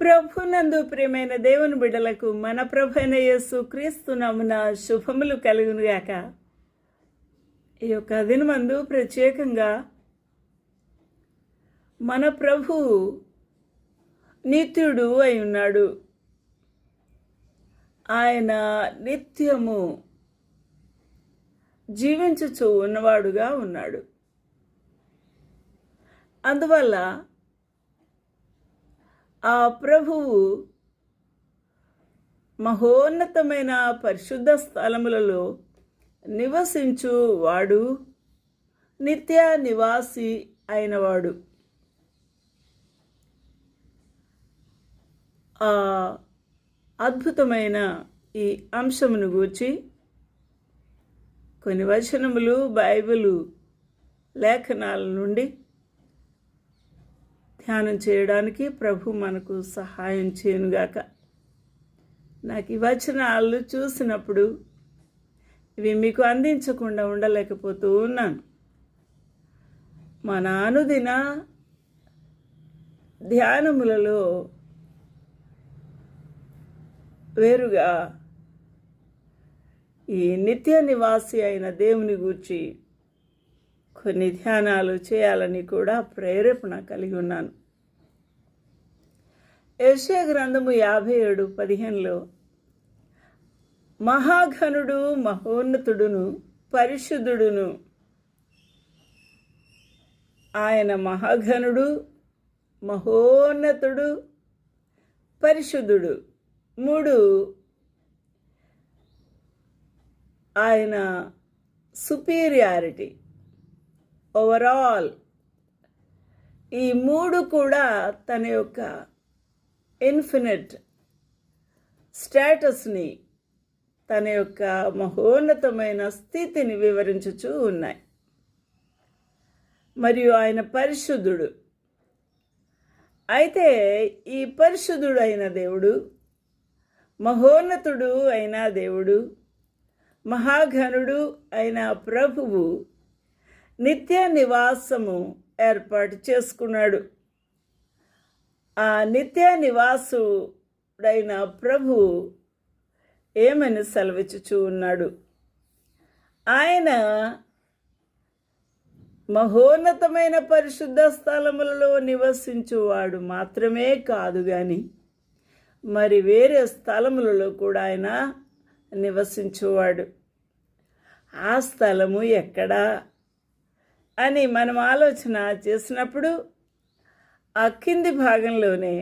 ప్రభునందు ప్రియమైన దేవుని బిడ్డలకు మన ప్రభైన యేసు క్రీస్తు నమున శుభములు కలుగునుగాక. ఈ యొక్క దినమందు ప్రత్యేకంగా మన ప్రభు నిత్యుడు అయి ఉన్నాడు. ఆయన నిత్యము జీవించుచు ఉన్నవాడుగా ఉన్నాడు. అందువల్ల ఆ ప్రభువు మహోన్నతమైన పరిశుద్ధ స్థలములలో నివసించు వాడు నిత్య నివాసి అయినవాడు. ఆ అద్భుతమైన ఈ అంశమును గూర్చి కొన్ని వచనములు బైబిలు లేఖనాల నుండి ధ్యానం చేయడానికి ప్రభు మనకు సహాయం చేయనుగాక. నాకు ఈ వచనాలు చూసినప్పుడు ఇవి మీకు అందించకుండా ఉండలేకపోతూ ఉన్నాను. మా నానుదిన ధ్యానములలో వేరుగా ఈ నిత్య నివాసి అయిన దేవుని గూర్చి కొన్ని ధ్యానాలు చేయాలని కూడా ప్రేరేపణ కలిగి ఉన్నాను. యశ్యా గ్రంథము యాభై ఏడు పదిహేనులో మహాఘనుడు మహోన్నతుడును పరిశుద్ధుడును ఆయన మహాఘనుడు మహోన్నతుడు పరిశుద్ధుడు. మూడు ఆయన సుపీరియారిటీ. ఓవరాల్ ఈ మూడు కూడా తన యొక్క ఇన్ఫినిట్ స్టేటస్ని తన యొక్క మహోన్నతమైన స్థితిని వివరించుచూ ఉన్నాయి. మరియు ఆయన పరిశుద్ధుడు. అయితే ఈ పరిశుద్ధుడు అయిన దేవుడు మహోన్నతుడు అయిన దేవుడు మహాఘనుడు అయిన ప్రభువు నిత్య నివాసము ఏర్పాటు చేసుకున్నాడు. ఆ నిత్య నివాసుడైన ప్రభు ఏమని సెలవిచ్చుచూ ఉన్నాడు? ఆయన మహోన్నతమైన పరిశుద్ధ స్థలములలో నివసించువాడు మాత్రమే కాదు కానీ మరి వేరే స్థలములలో కూడా ఆయన నివసించువాడు. ఆ స్థలము ఎక్కడా? అని మనం ఆలోచన చేసినప్పుడు ఆ కింది భాగంలోనే